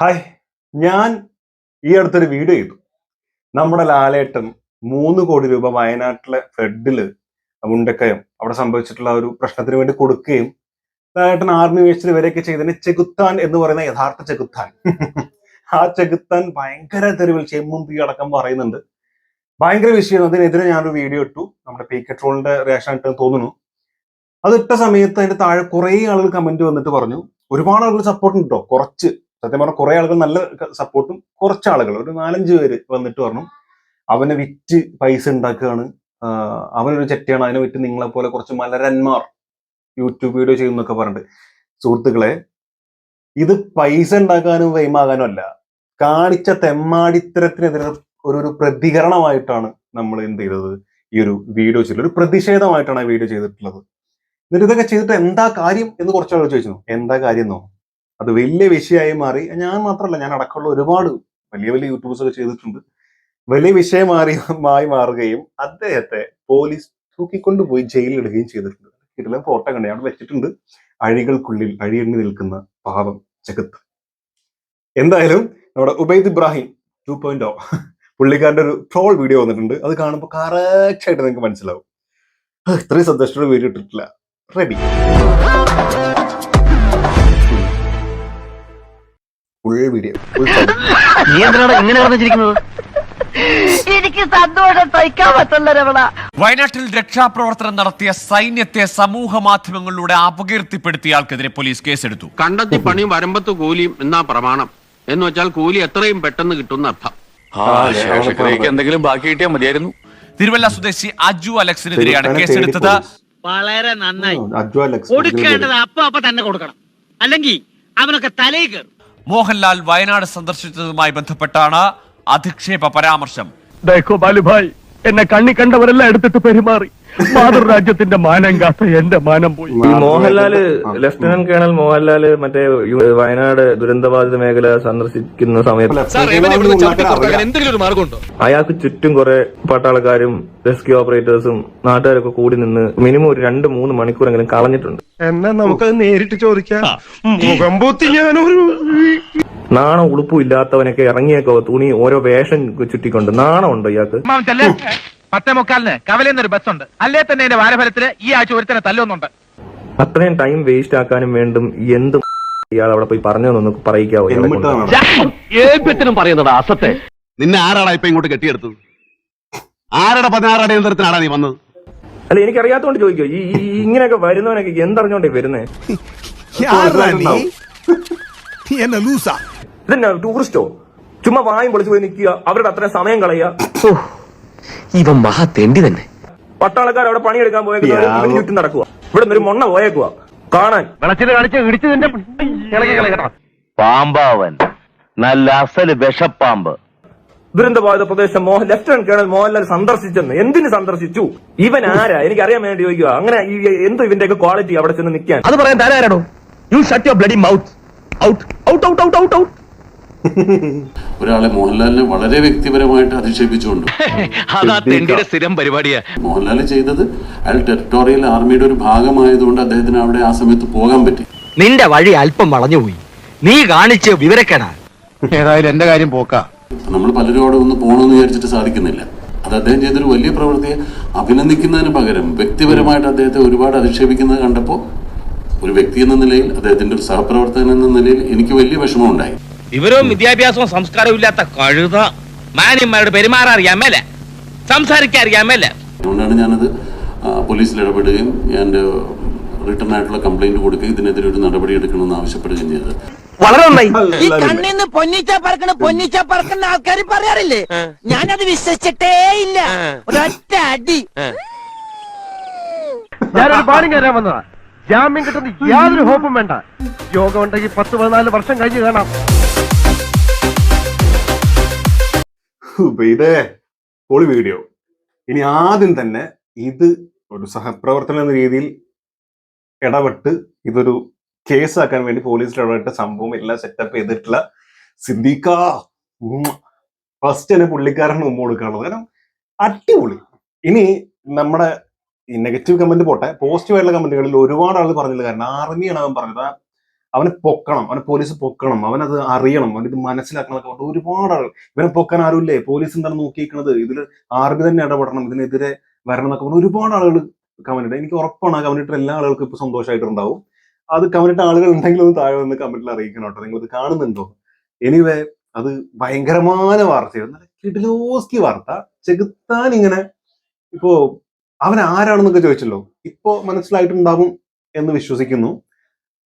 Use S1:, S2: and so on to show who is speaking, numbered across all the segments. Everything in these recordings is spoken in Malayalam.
S1: ഹായ് ഞാൻ ഈ അടുത്തൊരു വീഡിയോ ചെയ്തു. നമ്മുടെ ലാലേട്ടൻ മൂന്ന് കോടി രൂപ വയനാട്ടിലെ ഫെഡിൽ മുണ്ടക്കയം അവിടെ സംഭവിച്ചിട്ടുള്ള ഒരു പ്രശ്നത്തിന് വേണ്ടി കൊടുക്കുകയും ലാലേട്ടൻ ആർമി വേസ്റ്റിൽ വരെയൊക്കെ ചെയ്തതിന് ചെകുത്താൻ എന്ന് പറയുന്ന യഥാർത്ഥ ചെകുത്താൻ. ആ ചെകുത്താൻ ഭയങ്കര തെരുവിൽ ചെമ്മും പി അടക്കം പറയുന്നുണ്ട്. ഭയങ്കര വിഷയം. അതിനെതിരെ ഞാനൊരു വീഡിയോ ഇട്ടു. നമ്മുടെ പി കെ ട്രോളിന്റെ റിയാക്ഷൻ ആയിട്ട് തോന്നുന്നു. അതിട്ട സമയത്ത് അതിന്റെ താഴെ കുറെ ആളുകൾ കമന്റ് വന്നിട്ട് പറഞ്ഞു. ഒരുപാട് ആളുകൾ സപ്പോർട്ട് കേട്ടോ കുറച്ച്. സത്യം പറഞ്ഞാൽ കുറെ ആളുകൾ നല്ല സപ്പോർട്ടും കുറച്ച് ആളുകൾ. ഒരു നാലഞ്ച് പേര് വന്നിട്ട് പറഞ്ഞു അവനെ വിറ്റ് പൈസ ഉണ്ടാക്കുകയാണ് അവനൊരു ചെറ്റയാണ് അതിനെ വിറ്റ് നിങ്ങളെ പോലെ കുറച്ച് മലരന്മാർ യൂട്യൂബ് വീഡിയോ ചെയ്യുന്നൊക്കെ പറഞ്ഞിട്ട്. സുഹൃത്തുക്കളെ ഇത് പൈസ ഉണ്ടാക്കാനും വൈമാകാനും അല്ല. കാണിച്ച തെമ്മാടിത്തരത്തിനെതിരെ ഒരു ഒരു പ്രതികരണമായിട്ടാണ് നമ്മൾ എന്ത് ചെയ്തത് ഈ ഒരു വീഡിയോ ചെയ്തത്. ഒരു പ്രതിഷേധമായിട്ടാണ് ആ വീഡിയോ ചെയ്തിട്ടുള്ളത്. എന്നിട്ട് ഇതൊക്കെ ചെയ്തിട്ട് എന്താ കാര്യം എന്ന് കുറച്ച് ആളുകൾ ചോദിച്ചു. എന്താ കാര്യം എന്നോ? അത് വലിയ വിഷയമായി മാറി. ഞാൻ മാത്രമല്ല ഞാൻ അടക്കമുള്ള ഒരുപാട് വലിയ വലിയ യൂട്യൂബേഴ്സ് ഒക്കെ ചെയ്തിട്ടുണ്ട്. വലിയ വിഷയമായി മായി മാറുകയും അദ്ദേഹത്തെ പോലീസ് തൂക്കിക്കൊണ്ടുപോയി ജയിലിലിടുകയും ചെയ്തിട്ടുണ്ട്. ഇതിലെ ഫോട്ടോ കണ്ടേ അവിടെ വെച്ചിട്ടുണ്ട്. അഴികൾക്കുള്ളിൽ അഴിയണ്ണി നിൽക്കുന്ന പാവം ജഗത്ത്. എന്തായാലും നമ്മുടെ Ubaid Ibrahim two point O പുള്ളിക്കാരന്റെ ഒരു ട്രോൾ വീഡിയോ വന്നിട്ടുണ്ട്. അത് കാണുമ്പോൾ കറക്റ്റ് ആയിട്ട് നിങ്ങൾക്ക് മനസ്സിലാവും. ഇത്രയും സന്തോഷത്തോടെ വീഡിയോ ഇട്ടിട്ടില്ല. റെഡി ഫുൾ വീഡിയോ
S2: എനിക്ക് സന്തോഷം സഹിക്കാൻ രമണ.
S3: വയനാട്ടിൽ രക്ഷാപ്രവർത്തനം നടത്തിയ സൈന്യത്തെ സമൂഹ മാധ്യമങ്ങളിലൂടെ അപകീർത്തിപ്പെടുത്തിയ ആൾക്കെതിരെ പോലീസ് കേസെടുത്തു.
S4: കണ്ടെത്തി പണിയും വരമ്പത്ത് കൂലിയും എന്നാ പ്രമാണം. എന്ന് വെച്ചാൽ കൂലി എത്രയും പെട്ടെന്ന് കിട്ടുന്ന അർത്ഥം.
S5: എന്തെങ്കിലും ബാക്കി കിട്ടിയാൽ മതിയായിരുന്നു.
S3: തിരുവല്ല സ്വദേശി അജു അലക്സിനെതിരെയാണ് കേസെടുത്തത്.
S6: വളരെ നന്നായി. കൊടുക്കേണ്ടത് അപ്പൊ അപ്പൊ തന്നെ കൊടുക്കണം. അല്ലെങ്കിൽ അവനൊക്കെ തലയിൽ കയറും.
S3: മോഹൻലാൽ വയനാട് സന്ദർശിച്ചതുമായി ബന്ധപ്പെട്ടാണ് അധിക്ഷേപ പരാമർശം.
S7: എന്നെ കണ്ണി കണ്ടവരെല്ലാം എടുത്തിട്ട് പെരുമാറി. മാതൃരാജ്യത്തിന്റെ മാനം കാത്ത എന്റെ മാനം പോയി.
S8: മോഹൻലാൽ ലഫ്റ്റനന്റ് കേണൽ മോഹൻലാൽ മറ്റേ വയനാട് ദുരന്തബാധിത മേഖല സന്ദർശിക്കുന്ന സമയത്ത്
S5: എന്തെങ്കിലും ഒരു മാർഗമുണ്ടോ
S8: അയാൾക്ക് ചുറ്റും കുറെ പട്ടാളക്കാരും റെസ്ക്യൂ ഓപ്പറേറ്റേഴ്സും നാട്ടുകാരൊക്കെ കൂടി നിന്ന് മിനിമം ഒരു രണ്ട് മൂന്ന് മണിക്കൂറെങ്കിലും കളഞ്ഞിട്ടുണ്ട്.
S7: എന്നാ നമുക്കത് നേരിട്ട് ചോദിക്കാം. മുഖം പൂത്തി ഞാനൊരു
S8: നാണം ഉളുപ്പും ഇല്ലാത്തവനൊക്കെ ഇറങ്ങിയൊക്കെ തുണി ഓരോ വേഷം ചുറ്റിക്കൊണ്ട്. നാണമുണ്ടോ ഇയാൾക്ക്?
S7: പത്തേ മുക്കാലിന് കവലെന്നൊരു ബസ്സുണ്ട്. അല്ലേ തന്നെ എന്റെ വാരഫലത്തിൽ ഈ ആഴ്ച ഒരുത്തനെ തല്ലുന്നുണ്ട്.
S8: അത്രയും ടൈം വേസ്റ്റ് ആക്കാനും വേണ്ടും എന്തും ഇയാൾ അവിടെ പോയി പറഞ്ഞതെന്നൊന്ന് പറയിക്കാവോ ഇയാളെ കൊണ്ട്?
S9: ഏപ്യത്തിനും പറയുന്നതാ അസത്തെ.
S4: നിന്നെ ആരാടാ ഇപ്പൊ ഇങ്ങോട്ട് കെട്ടിയെടുത്തത്? ആരുടെ പതിനാറ് അടിയന്തരത്തിനാടാ നീ വന്നത്?
S8: അല്ല എനിക്ക് എനിക്കറിയാത്തോണ്ട് ചോദിക്കോ ഈ ഈ- ഈ ഇങ്ങനെയൊക്കെ വരുന്നവനൊക്കെ എന്തറിഞ്ഞോണ്ടേ വരുന്നേ? ഇതെന്നാ ടൂറിസ്റ്റോ ചുമ്മാ വായും പൊളിച്ചു പോയി നിൽക്കുക അവരുടെ അത്രയും സമയം കളയുക.
S9: ഇവൻ മഹാ തെണ്ടി തന്നെ.
S8: പട്ടാളക്കാർ അവിടെ പണിയെടുക്കാൻ പോയേക്കുന്നവർ ഇവന് ചുറ്റും നടക്കുക ഇവിടെ നിന്നൊരു ഒരു മൊണ്ണ പോയേക്കുക കാണാൻ.
S9: പാമ്പാവൻ. നല്ല അസൽ വിഷപ്പാമ്പ്.
S8: ദുരന്തബാധിത പ്രദേശം മോഹൻ ലഫ്റ്റനന്റ് കേണൽ മോഹൻലാൽ സന്ദർശിച്ചെന്ന്. എന്തിന് സന്ദർശിച്ചു? ഇവൻ ആരാ? എനിക്ക് അറിയാൻ വേണ്ടി ചോദിക്കുക അങ്ങനെ എന്തോ ഇവന്റെയൊക്കെ ക്വാളിറ്റി അവിടെ ചെന്ന് നിൽക്കാൻ.
S7: അത് പറയാൻ താരാരാണോ you shut your bloody mouth out out out out out out
S5: ഒരാളെ മോഹൻലാലിനെ വളരെ വ്യക്തിപരമായിട്ട് അധിക്ഷേപിച്ചുകൊണ്ട്.
S9: സ്ഥിരം പരിപാടിയാ.
S5: മോഹൻലാൽ ചെയ്തത് അയാൾ ടെറിട്ടോറിയൽ ആർമിയുടെ ഒരു ഭാഗമായതുകൊണ്ട് അദ്ദേഹത്തിന് അവിടെ ആ സമയത്ത് പോകാൻ പറ്റി.
S9: നിന്റെ വഴി അല്പം വളഞ്ഞുപോയി നീ കാണിച്ച വിവരക്കേടാ.
S4: ഏതായാലും എന്റെ കാര്യം പോക്കാ.
S5: നമ്മൾ പലരും അവിടെ ഒന്ന് പോകണമെന്ന് വിചാരിച്ചിട്ട് സാധിക്കുന്നില്ല. അത് അദ്ദേഹം ചെയ്തൊരു വലിയ പ്രവൃത്തിയെ അഭിനന്ദിക്കുന്നതിന് പകരം വ്യക്തിപരമായിട്ട് അദ്ദേഹത്തെ ഒരുപാട് അധിക്ഷേപിക്കുന്നത് കണ്ടപ്പോൾ ഒരു വ്യക്തി എന്ന നിലയിൽ അദ്ദേഹത്തിന്റെ ഒരു സഹപ്രവർത്തകൻ എന്ന നിലയിൽ എനിക്ക് വലിയ വിഷമമുണ്ടായി.
S6: വിവരവും വിദ്യാഭ്യാസവും സംസ്കാരവും ഇല്ലാത്ത കഴുത. മാന്യന്മാരോട് പെരുമാറാൻ മേലെ. സംസാരിക്കാൻ അറിയാമല്ല
S5: അതുകൊണ്ടാണ് ഞാനത് പോലീസിൽ ഇടപെടുകയും ഞാൻ റിട്ടേൺ ആയിട്ടുള്ള കംപ്ലൈന്റ് കൊടുക്കുകയും ഇതിനെതിരെ ഒരു നടപടി എടുക്കണമെന്ന് ആവശ്യപ്പെടുകയും ചെയ്തത്.
S9: വളരെ നന്നായി.
S2: ഈ കണ്ണിന്ന് പൊന്നിച്ച പറക്കണ പൊന്നിച്ച പറക്കുന്ന ആൾക്കാർ പറയാറില്ലേ? ഞാനത് വിശ്വസിച്ചിട്ടേ ഇല്ല. ഒരൊറ്റ അടി.
S7: ഞാനൊരു പാടും കയറാൻ വന്നതാ. ജാമ്യം കിട്ടുന്ന യാതൊരു ഹോപ്പും വേണ്ട. യോഗം ഉണ്ടെങ്കിൽ പത്ത് പതിനാല് വർഷം കഴിഞ്ഞ് കാണാം.
S1: ഇതേ പൊളി വീഡിയോ. ഇനി ആദ്യം തന്നെ ഇത് ഒരു സഹപ്രവർത്തനം എന്ന രീതിയിൽ ഇടപെട്ട് ഇതൊരു കേസാക്കാൻ വേണ്ടി പോലീസിൽ ഇടപെട്ട സംഭവം എല്ലാം സെറ്റപ്പ് ചെയ്തിട്ടുള്ള സിദ്ദീഖ. ഫസ്റ്റ് തന്നെ പുള്ളിക്കാരന് മുമ്പ് കൊടുക്കാനുള്ളത്. കാരണം അടിപൊളി. ഇനി നമ്മുടെ നെഗറ്റീവ് കമന്റ് പോട്ടെ പോസിറ്റീവ് ആയിട്ടുള്ള കമന്റുകളിൽ ഒരുപാട് ആൾ പറഞ്ഞില്ല കാരണം ആർമിയാണ് അവൻ പറഞ്ഞത്. അവനെ പൊക്കണം അവനെ പോലീസ് പൊക്കണം അവനത് അറിയണം അവനിത് മനസ്സിലാക്കണം എന്നൊക്കെ ഒരുപാട് ആളുകൾ. ഇവനെ പൊക്കാൻ ആരുമില്ലേ? പോലീസ് എന്താണ് നോക്കിയിരിക്കുന്നത് ഇതിൽ ആർക്ക് തന്നെ ഇടപെടണം ഇതിനെതിരെ വരണം എന്നൊക്കെ പറഞ്ഞ് ഒരുപാട് ആളുകൾ കമന്റ് എനിക്ക് ഉറപ്പാണ് ആ കമന്റ് എല്ലാ ആളുകൾക്കും ഇപ്പൊ സന്തോഷമായിട്ടുണ്ടാവും അത് കമന്റ് ആളുകൾ ഉണ്ടെങ്കിൽ ഒന്ന് താഴെ വന്ന് കമന്റിൽ അറിയിക്കണം കേട്ടോ. നിങ്ങൾ ഇത് കാണുന്നുണ്ടോ? എനിവേ അത് ഭയങ്കരമായ വാർത്തയാണ് നല്ല കിടിലോസ്കി വാർത്ത. ചെകുത്താൻ ഇങ്ങനെ ഇപ്പോ അവൻ ആരാണെന്നൊക്കെ ചോദിച്ചല്ലോ? ഇപ്പോ മനസ്സിലായിട്ടുണ്ടാവും എന്ന് വിശ്വസിക്കുന്നു.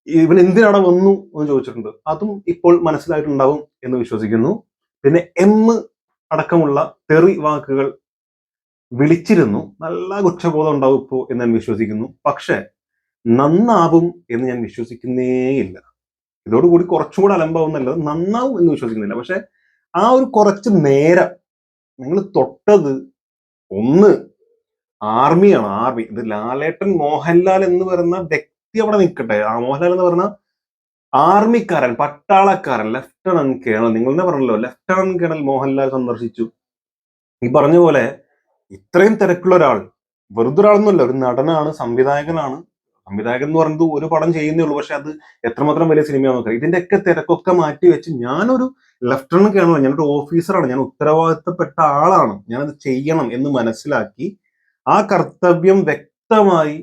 S1: ഇവൻ എന്തിനവിടെ വന്നു എന്ന് ചോദിച്ചിട്ടുണ്ട്. അതും ഇപ്പോൾ മനസ്സിലായിട്ടുണ്ടാവും എന്ന് വിശ്വസിക്കുന്നു. പിന്നെ എം അടക്കമുള്ള തെറി വാക്കുകൾ വിളിച്ചിരുന്നു. നല്ല കുറ്റബോധം ഉണ്ടാവും ഇപ്പോ എന്ന് ഞാൻ വിശ്വസിക്കുന്നു. പക്ഷെ നന്നാവും എന്ന് ഞാൻ വിശ്വസിക്കുന്നേയില്ല ഇതോടുകൂടി കുറച്ചും കൂടെ അലമ്പാവും നല്ലത് നന്നാവും എന്ന് വിശ്വസിക്കുന്നില്ല പക്ഷെ ആ ഒരു കുറച്ച് നേരം നിങ്ങൾ തൊട്ടത് ഒന്ന് ആർമിയാണ്. ആർമി. ഇത് ലാലേട്ടൻ മോഹൻലാൽ എന്ന് പറയുന്ന വ്യക്തി അവിടെ നിൽക്കട്ടെ. ആ മോഹൻലാൽ എന്ന് പറഞ്ഞ ആർമിക്കാരൻ പട്ടാളക്കാരൻ ലെഫ്റ്റനന്റ് കേണൽ നിങ്ങൾ തന്നെ പറഞ്ഞല്ലോ ലെഫ്റ്റനന്റ് കേണൽ മോഹൻലാൽ സന്ദർശിച്ചു. ഈ പറഞ്ഞ പോലെ ഇത്രയും തിരക്കുള്ള ഒരാൾ വെറുതെ ഒരാളൊന്നുമല്ല ഒരു നടനാണ് സംവിധായകനാണ്. സംവിധായകൻ എന്ന് പറയുന്നത് ഒരു പടം ചെയ്യുന്നേ ഉള്ളൂ പക്ഷെ അത് എത്രമാത്രം വലിയ സിനിമയാണെന്ന് നോക്കാം. ഇതിന്റെയൊക്കെ തിരക്കൊക്കെ മാറ്റി വെച്ച് ഞാനൊരു ലെഫ്റ്റനന്റ് കേണൽ ഞാനൊരു ഓഫീസറാണ് ഞാൻ ഉത്തരവാദിത്തപ്പെട്ട ആളാണ്. ഞാനത് ചെയ്യണം എന്ന് മനസ്സിലാക്കി ആ കർത്തവ്യം വ്യക്തമായി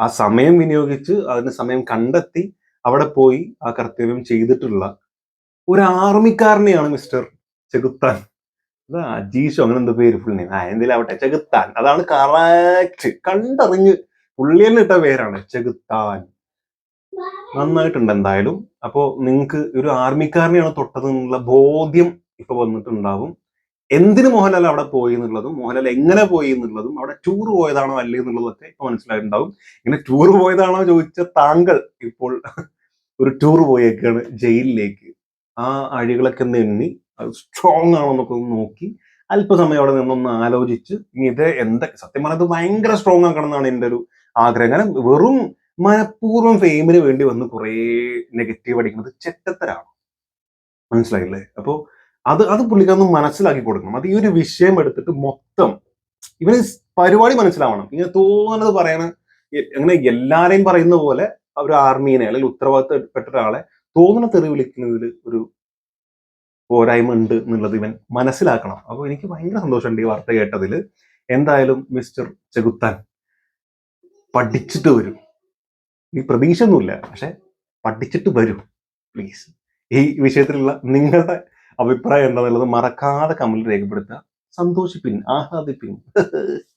S1: ആ സമയം വിനിയോഗിച്ച് അതിന് സമയം കണ്ടെത്തി അവിടെ പോയി ആ കർത്തവ്യം ചെയ്തിട്ടുള്ള ഒരു ആർമിക്കാരനെയാണ് മിസ്റ്റർ ചെകുത്താൻ. അജീഷോ അങ്ങനെ എന്തോ പേര് ഫുൾ ആ എന്തെങ്കിലും ആവട്ടെ ചെകുത്താൻ. അതാണ് കറക്റ്റ് കണ്ടറിഞ്ഞ്. പുള്ളി തന്നെ ഇട്ട പേരാണ് ചെകുത്താൻ. നന്നായിട്ടുണ്ട് എന്തായാലും. അപ്പോ നിങ്ങൾക്ക് ഒരു ആർമിക്കാരനെയാണ് തൊട്ടത് എന്നുള്ള ബോധ്യം ഇപ്പൊ വന്നിട്ടുണ്ടാവും. എന്തിന് മോഹൻലാൽ അവിടെ പോയി എന്നുള്ളതും മോഹൻലാൽ എങ്ങനെ പോയി എന്നുള്ളതും അവിടെ ടൂർ പോയതാണോ അല്ലേ എന്നുള്ളതൊക്കെ ഇപ്പൊ മനസ്സിലായിട്ടുണ്ടാവും. ഇങ്ങനെ ടൂർ പോയതാണോ ചോദിച്ച താങ്കൾ ഇപ്പോൾ ഒരു ടൂർ പോയേക്കാണ് ജയിലിലേക്ക്. ആ അഴികളൊക്കെ ഒന്ന് എണ്ണി അത് സ്ട്രോങ് ആണോ എന്നൊക്കെ ഒന്ന് നോക്കി അല്പസമയം അവിടെ നിന്നൊന്ന് ആലോചിച്ച് ഇനി ഇത് എന്തൊക്കെ സത്യം പറഞ്ഞത് ഭയങ്കര സ്ട്രോങ് ആക്കണം എന്നാണ് എന്റെ ഒരു ആഗ്രഹം. കാരണം വെറും മനഃപൂർവം ഫെയിമിന് വേണ്ടി വന്ന് കുറേ നെഗറ്റീവ് അടിക്കുന്നത് ചെറ്റത്തരാണ്. മനസ്സിലായില്ലേ? അപ്പോ അത് അത് പുള്ളിക്കൊന്ന് മനസ്സിലാക്കി കൊടുക്കണം. അത് ഈ ഒരു വിഷയം എടുത്തിട്ട് മൊത്തം ഇവന് പരിപാടി മനസ്സിലാവണം. ഇങ്ങനെ തോന്നുന്നത് പറയണ അങ്ങനെ എല്ലാരെയും പറയുന്ന പോലെ ഒരു ആർമീനെ അല്ലെങ്കിൽ ഉത്തരവാദിത്തപ്പെട്ട ഒരാളെ തോന്നുന്ന തെറി വിളിക്കുന്നതിൽ ഒരു പോരായ്മ ഉണ്ട് എന്നുള്ളത് ഇവൻ മനസ്സിലാക്കണം. അപ്പോൾ എനിക്ക് ഭയങ്കര സന്തോഷമുണ്ട് ഈ വാർത്ത കേട്ടതിൽ എന്തായാലും മിസ്റ്റർ ചെകുത്താൻ പഠിച്ചിട്ട് വരും. ഈ പ്രതീക്ഷ ഒന്നുമില്ല പക്ഷെ പഠിച്ചിട്ട് വരും. പ്ലീസ്. ഈ വിഷയത്തിലുള്ള നിങ്ങളുടെ അഭിപ്രായം എന്താണെന്നുള്ളത് മറക്കാതെ കമ്മിൽ രേഖപ്പെടുത്തുക. സന്തോഷിപ്പിൻ ആഹ്ലാദിപ്പിൻ.